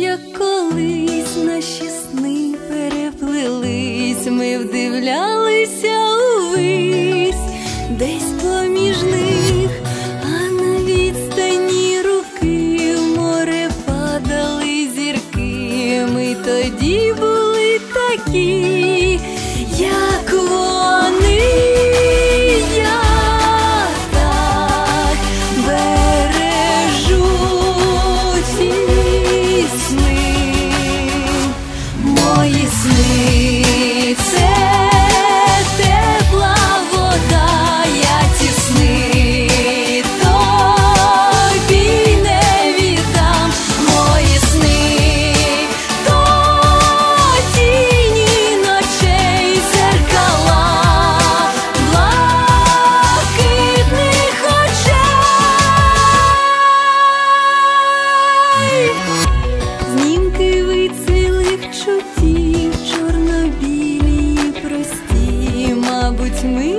як колись наші сни переплились, ми вдивлялися у вись десь поміж них, а на відстані руки в море падали зірки. Ми тоді були такі.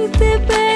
baby